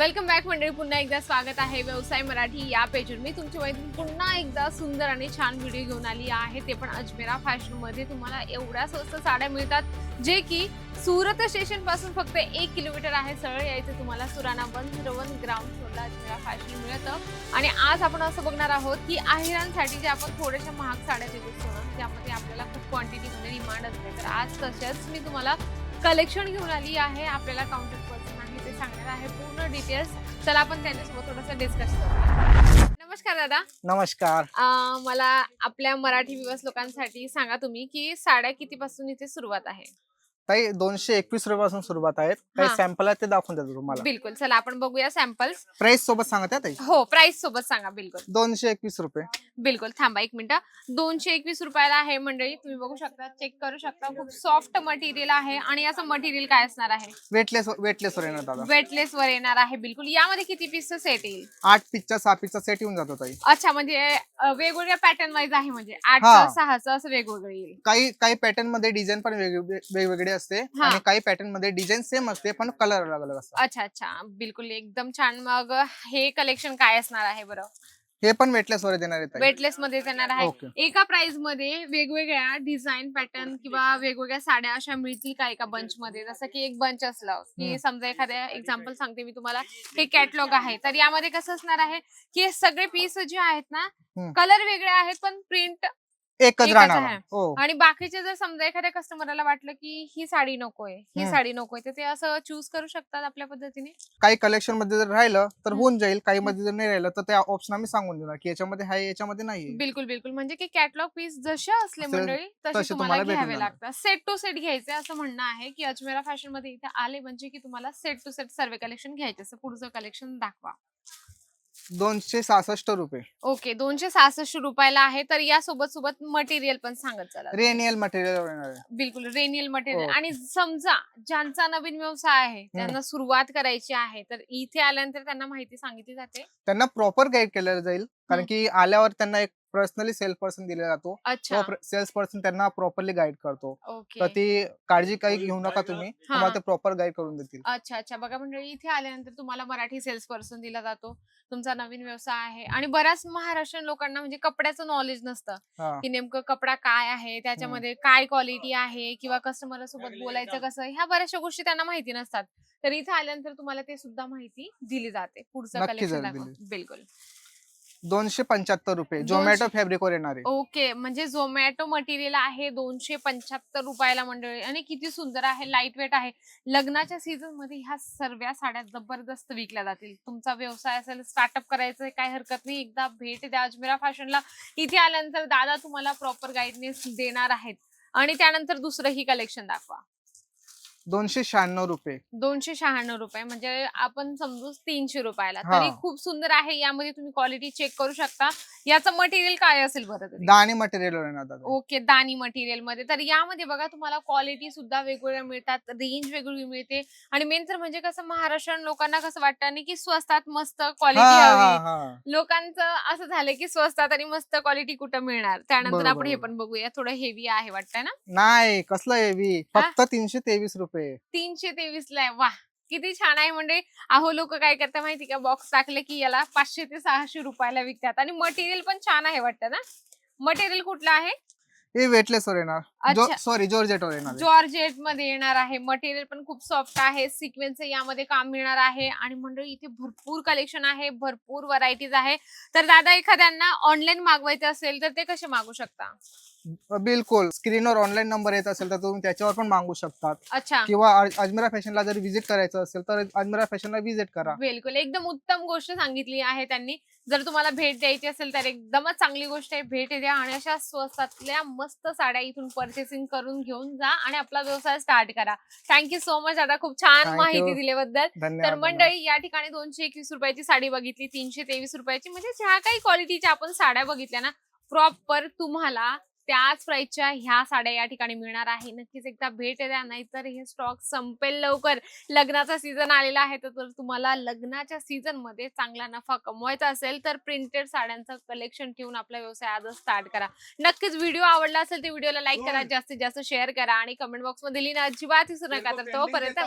Welcome back मंडळी पुन्हा एकदा स्वागत आहे व्यवसाय मराठी या पेजवर. मी तुमची मैत्रीण पुन्हा एकदा सुंदर आणि छान व्हिडिओ घेऊन आली आहे. ते पण अजमेरा फॅशनमध्ये तुम्हाला एवढ्या स्वस्त साड्या मिळतात जे की सुरत स्टेशनपासून फक्त एक किलोमीटर आहे. सरळ यायचं तुम्हाला Surana one zero one ground फ्लोरला Ajmera fashion मिळतं. आणि आज आपण असं बघणार आहोत की अहिरांसाठी जे आपण थोड्याशा महाग साड्या देतो असतो ज्यामध्ये त्यामध्ये आपल्याला खूप क्वांटिटीमध्ये डिमांड असते. तर आज तशाच मी तुम्हाला कलेक्शन घेऊन आली आहे. आपल्याला काउंटर सांगणार आहे पूर्ण डिटेल्स चला आपण त्यांच्यासोबत थोडंसं डिस्कस करूया नमस्कार दादा. नमस्कार. अं, मला आपल्या मराठी विवस लोकांसाठी सांगा तुम्ही की साड्या कितीपासून इथे सुरुवात आहे? ताई दोनशे एकवीस रुपयापासून सुरुवात आहेत. काही हा. सॅम्पल आहेत ते दाखवून देतो तुम्हाला. बिलकुल. चला आपण बघूया सॅम्पल्स प्राइस सोबत सांगत आहे ताई? हो प्राइस सोबत सांगा बिलकुल. दोनशे एकवीस रुपये. बिलकुल थांबा एक मिनिट. दोनशे एकवीस रुपयाला आहे मंडळी. तुम्ही बघू शकता चेक करू शकता. खूप सॉफ्ट मटेरियल आहे आणि याचं मटेरियल काय असणार आहे? वेटलेस वेटलेस वर येणार दादा. वेटलेस वर येणार आहे बिलकुल. यामध्ये किती पीसचं सेट येईल? आठ पिचचा सहा पिचचा सेट येऊन जातो ताई. अच्छा म्हणजे अं, वेगवेगळ्या पॅटर्न वाईज आहे म्हणजे. हा. आठचं सहाचं असं वेगवेगळं येईल. काही काही पॅटर्नमध्ये डिझाईन पण वेगवेगळे वेगवेगळे असते हा. आणि काही पॅटर्नमध्ये डिझाईन सेम असते पण कलर अलग अलग असतात. अच्छा अच्छा. बिलकुल एकदम छान. मग हे कलेक्शन काय असणार आहे बरं? हे पण वेटलेस वर देणार आहे ताई. वेटलेस मध्ये येणार आहे ओके एका प्राइसमध्ये वेगवेगळ्या डिझाईन पॅटर्न किंवा वेगवेगळ्या साड्या अशा मिळतील का एका बंच मध्ये? जसं की एक बंच असलं की हम्म. समजा एखाद्या एक्झाम्पल सांगते मी तुम्हाला. हे कॅटलॉग आहे. तर यामध्ये कसं असणार आहे? की हे सगळे पीस जे आहेत ना हम्म. कलर वेगळे आहेत पण प्रिंट एकच एकच राहणार. आहे. हो. आणि बाकीचे जर समजा एखाद्या कस्टमरला वाटलं की ही साडी नकोय ही हम्म. साडी नकोय तर ते असं चूज करू शकतात आपल्या पद्धतीने? काही कलेक्शनमध्ये जर राहिलं तर हम्म. होऊन जाईल. काही मध्ये जर नाही राहिलं तर त्या ऑप्शन आम्ही सांगून देणार की याच्यामध्ये आहे याच्यामध्ये नाही बिलकुल बिलकुल. म्हणजे की कॅटलॉग पीस जसे असले असे- मंडळी तसे तसे तुम्हाला तुम्हाला भेटून घ्यावे जाणार. लागतात. सेट टू सेट घ्यायचे असं म्हणणं आहे की अजमेरा फॅशनमध्ये इथे आले म्हणजे की तुम्हाला सेट टू सेट सर्व कलेक्शन घ्यायचे असं पुढचं कलेक्शन दाखवा. दोनशे सहासष्ट रुपये. ओके दोनशे सहासष्ट रुपयाला आहे तर या सोबत सोबत मटेरियल पण सांगत चला रेनियल मटेरियल बिलकुल रेनियल मटेरियल हो. आणि समजा ज्यांचा नवीन व्यवसाय आहे त्यांना सुरुवात करायची आहे तर इथे आल्यानंतर त्यांना माहिती सांगितली जाते? त्यांना प्रॉपर गाईड केलं जाईल. कारण. की आल्यावर त्यांना एक पर्सनली सेल्स पर्सन दिला जातो. अच्छा. सेल्स पर्सन त्यांना प्रॉपरली गाईड करतो. ओके. तर ती काळजी काही घेऊ नका तुम्ही. तुम्हाला ते प्रॉपर गाईड करून देतील. अच्छा अच्छा. बघा मंडळी इथे आल्यानंतर तुम्हाला मराठी सेल्स पर्सन दिला जातो. तुमचा नवीन व्यवसाय आहे. आणि बऱ्याच महाराष्ट्रीयन लोकांना म्हणजे कपड्याचं नॉलेज नसतं. की नेमकं कपडा काय आहे त्याच्यामध्ये काय क्वालिटी आहे किंवा कस्टमर सोबत बोलायचं कसं ह्या बऱ्याचशा गोष्टी त्यांना माहिती नसतात. तर इथे आल्यानंतर तुम्हाला ते सुद्धा माहिती दिली जाते. पुढचं कलेक्शन. बिलकुल. दोनशे पंच्याहत्तर रुपये. झोमॅटो फॅब्रिक वर येणार. आहे ओके. म्हणजे झोमॅटो मटेरियल आहे दोनशे पंच्याहत्तर रुपयाला मंडळी. आणि किती सुंदर आहे लाइट वेट आहे. लग्नाच्या सीझनमध्ये ह्या सर्व साड्या जबरदस्त विकल्या जातील. तुमचा व्यवसाय असेल स्टार्टअप करायचं काय हरकत नाही. एकदा भेट द्या. अजमेरा फॅशनला इथे आल्यानंतर दादा तुम्हाला प्रॉपर गाईडनेस देणार आहेत. आणि त्यानंतर दुसरंही कलेक्शन दाखवा. दोनशे शहाण्णव रुपये. दोनशे शहाण्णव रुपये. म्हणजे आपण समजू तीनशे रुपयाला. हा. तरी खूप सुंदर आहे. यामध्ये तुम्ही क्वालिटी चेक करू शकता. याचं मटेरियल काय असेल बरं तरी? दाणी मटेरियल वर येणार दादा? ओके. दानी मटेरियलमध्ये. तर यामध्ये बघा तुम्हाला क्वालिटी सुद्धा वेगवेगळ्या मिळतात. रेंज वेगळी मिळते. आणि मेन तर म्हणजे कसं महाराष्ट्रीयन लोकांना कसं वाटतं की स्वस्तात मस्त हा क्वालिटी हा हवी. हा लोकांचं असं झालं की स्वस्तात आणि मस्त क्वालिटी कुठं मिळणार? त्यानंतर बरोबर, आपण हे बरोबर. पण बघूया. थोडं हेवी आहे वाटतं ना? नाही कसलं हेवी फक्त तीनशे तेवीस रुपये तीनशे तेवीस ला आहे. वा किती छान आहे म्हणजे अहो लोक काय करतात माहिती का? बॉक्स टाकले की याला पाचशे ते सहाशे रुपयाला विकतात आणि मटेरियल पण छान आहे वाटतं ना? मटेरियल कुठलं आहे? हे वेटलेस वर येणार. सॉरी जॉर्जेट वर येणार. जॉर्जेटमध्ये येणार आहे. मटेरियल पण खूप सॉफ्ट आहे. सिक्वेन्स यामध्ये काम मिळणार आहे. आणि मंडळी इथे भरपूर कलेक्शन आहे. भरपूर व्हरायटीज आहे. तर दादा एखाद्यांना ऑनलाईन मागवायचं असेल तर ते कसे मागू शकता? बिलकुल. स्क्रीनवर ऑनलाईन नंबर येत असेल तर तुम्ही त्याच्यावर पण मागू शकतात. अच्छा. किंवा अज- अजमेरा फॅशनला जर व्हिजिट करायचं असेल तर अजमेरा फॅशनला व्हिजिट करा. बिलकुल. एकदम उत्तम गोष्ट सांगितली आहे त्यांनी. जर तुम्हाला भेट द्यायची असेल तर एकदमच चांगली गोष्ट आहे. भेट द्या आणि अशा स्वस्तातल्या मस्त साड्या इथून परचेसिंग करून घेऊन जा आणि आपला व्यवसाय स्टार्ट करा. थँक्यू सो मच दादा खूप छान माहिती. दिल्याबद्दल. तर. मंडळी या ठिकाणी दोनशे एकवीस रुपयाची साडी बघितली तीनशे तेवीस रुपयाची. म्हणजे ज्या काही क्वालिटीच्या आपण साड्या बघितल्या ना प्रॉपर तुम्हाला त्याच प्राइसच्या ह्या साड्या या ठिकाणी मिळणार आहे. नक्कीच एकदा भेट द्या नाहीतर हे स्टॉक संपेल लवकर. लग्नाचा सीझन आलेला आहे तर तुम्हाला लग्नाच्या सीझनमध्ये चांगला नफा कमवायचा असेल तर प्रिंटेड साड्यांचं कलेक्शन ठेवून आपला व्यवसाय आजच स्टार्ट करा. नक्कीच व्हिडिओ आवडला असेल तर व्हिडिओला लाईक करा जास्तीत जास्त शेअर करा आणि कमेंट बॉक्समध्ये लिहिणं अजिबात विसरू नका. तर तोपर्यंत